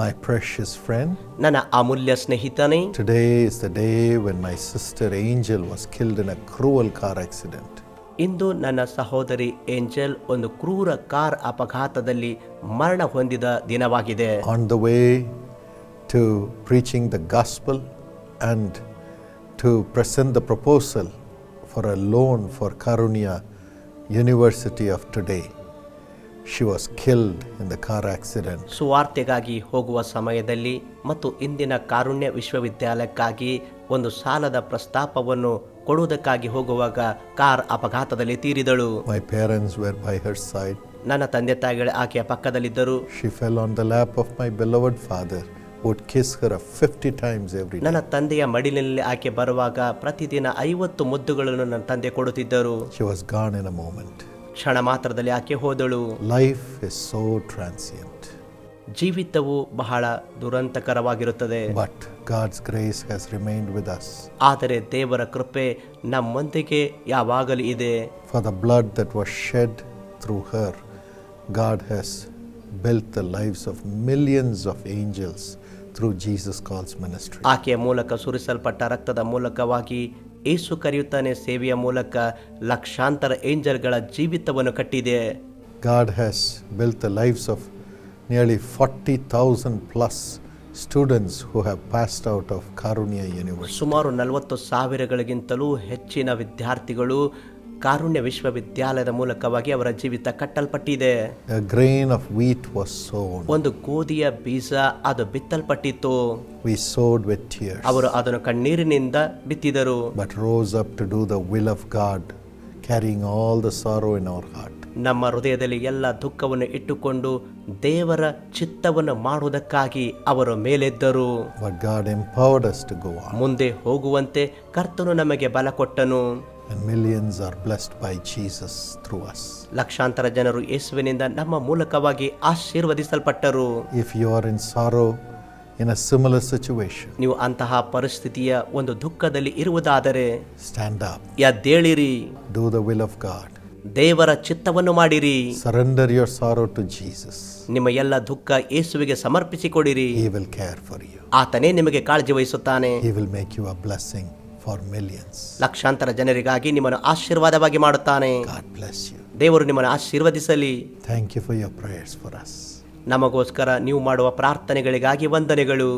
My precious friend, ನನ್ನ ಅಮೂಲ್ಯ ಸ್ನೇಹಿತನೇ today is the day when my sister Angel was killed in a cruel car accident. ಇಂದು ನನ್ನ ಸಹೋದರಿ angel ಒಂದು ಕ್ರೂರ car ಅಪಘಾತದಲ್ಲಿ ಮರಣ ಹೊಂದಿದ ದಿನವಾಗಿದೆ On the way to preaching the gospel and to present the proposal for a loan for Karunya University of today, She was killed in the car accident ಸುವಾರ್ತೆಗಾಗಿ ಹೋಗುವ ಸಮಯದಲ್ಲಿ ಮತ್ತು ಇಂದಿನ ಕಾರುಣ್ಯ ವಿಶ್ವವಿದ್ಯಾಲಯಕ್ಕಾಗಿ ಒಂದು ಸಾಲದ ಪ್ರಸ್ತಾಪವನ್ನು ಕೊಡುವುದಕ್ಕಾಗಿ ಹೋಗುವಾಗ ಕಾರ್ ಅಪಘಾತದಲ್ಲಿ ತೀರಿದಳು. My parents were by her side ನನ್ನ ತಂದೆ ತಾಯಿಗಳು ಆಕೆಯ ಪಕ್ಕದಲ್ಲಿದ್ದರು. She fell on the lap of my beloved father who kiss her her 50 times every day. ನನ್ನ ತಂದೆಯ ಮಡಿಲಿನಲ್ಲಿ ಆಕೆ ಬರುವಾಗ ಪ್ರತಿದಿನ ಐವತ್ತು ಮುದ್ದುಗಳನ್ನು ನನ್ನ ತಂದೆ ಕೊಡುತ್ತಿದ್ದರು. She was gone in a moment. ಕ್ಷಣ ಮಾತ್ರದಲ್ಲಿ ಆಕೆ ಹೋದಳು. ಲೈಫ್ ಇಸ್ ಸೋ ಟ್ರಾನ್ಸಿಯಂಟ್ ಜೀವಿತವು ಬಹಳ ದುರಂತಕರವಾಗಿರುತ್ತದೆ. But God's grace has remained with us ಆದರೆ ದೇವರ ಕೃಪೆ ನಮ್ಮೊಂದಿಗೆ ಯಾವಾಗಲೂ ಇದೆ. For the blood that was shed through her God has built the lives of millions of angels through Jesus calls ministry ಆಕೆಯ ಮೂಲಕ ಸುರಿಸಲ್ಪಟ್ಟ ರಕ್ತದ ಮೂಲಕವಾಗಿ ಏಸು ಕರೆಯುತ್ತಾನೆ ಸೇವೆಯ ಮೂಲಕ ಲಕ್ಷಾಂತರ ಏಂಜಲ್ಗಳ ಜೀವಿತವನ್ನು ಕಟ್ಟಿದೆ. God has built the lives of nearly forty thousand plus students who have passed out of Karunya university ಸುಮಾರು ನಲವತ್ತು ಸಾವಿರಗಳಿಗಿಂತಲೂ ಹೆಚ್ಚಿನ ವಿದ್ಯಾರ್ಥಿಗಳು ಕಾರುಣ್ಯ ವಿಶ್ವವಿದ್ಯಾಲಯದ ಮೂಲಕವಾಗಿ ಅವರ ಜೀವಿತ ಕಟ್ಟಲ್ಪಟ್ಟಿದೆ. Grain of wheat was sown. ಒಂದು ಗೋಧಿಯ ಬೀಜ ಅದು ಬಿತ್ತಲ್ಪಟ್ಟಿತ್ತು. We sowed with tears, ಅವರು ಅದನ್ನು ಕಣ್ಣೀರಿನಿಂದ ಬಿತ್ತಿದರು. But rose up to do the will of God, carrying all the sorrow in our heart. ನಮ್ಮ ಹೃದಯದಲ್ಲಿ ಎಲ್ಲ ದುಃಖವನ್ನು ಇಟ್ಟುಕೊಂಡು ದೇವರ ಚಿತ್ತವನ್ನು ಮಾಡುವುದಕ್ಕಾಗಿ ಅವರು ಮೇಲೆದ್ದರು. But God empowered us to go on, ಮುಂದೆ ಹೋಗುವಂತೆ ಕರ್ತನು ನಮಗೆ ಬಲ ಕೊಟ್ಟನು. Millions are blessed by Jesus through us ಲಕ್ಷಾಂತರ ಜನರು ಯೇಸುವಿನಿಂದ ನಮ್ಮ ಮೂಲಕವಾಗಿ ಆಶೀರ್ವದಿಸಲ್ಪಟ್ಟರು. If you are in sorrow in a similar situation ನೀವು ಅಂತಹ ಪರಿಸ್ಥಿತಿಯ ಒಂದು ದುಃಖದಲ್ಲಿ ಇರುವುದಾದರೆ stand up ಯಾದೇಳಿರಿ do the will of God ದೇವರ ಚಿತ್ತವನ್ನು ಮಾಡಿರಿ. Surrender your sorrow to Jesus ನಿಮ್ಮ ಎಲ್ಲ ದುಃಖ ಯೇಸುವಿಗೆ ಸಮರ್ಪಿಸಿ ಕೊಡಿರಿ ಈ ವಿಲ್ ಕೇರ್ ಫಾರ್ ಯು ಆತನೇ ನಿಮಗೆ ಕಾಳಜಿ ವಹಿಸುತ್ತಾನೆ make you a blessing for millions ಲಕ್ಷಾಂತರ ಜನರಿಗಾಗಿ ನಿಮ್ಮನ್ನು ಆಶೀರ್ವಾದವಾಗಿ ಮಾಡುತ್ತಾನೆ. God bless you. ದೇವರು ನಿಮ್ಮನ್ನು ಆಶೀರ್ವದಿಸಲಿ. Thank you for your prayers for us ನಮಗೋಸ್ಕರ ನೀವು ಮಾಡುವ ಪ್ರಾರ್ಥನೆಗಳಿಗಾಗಿ ವಂದನೆಗಳು.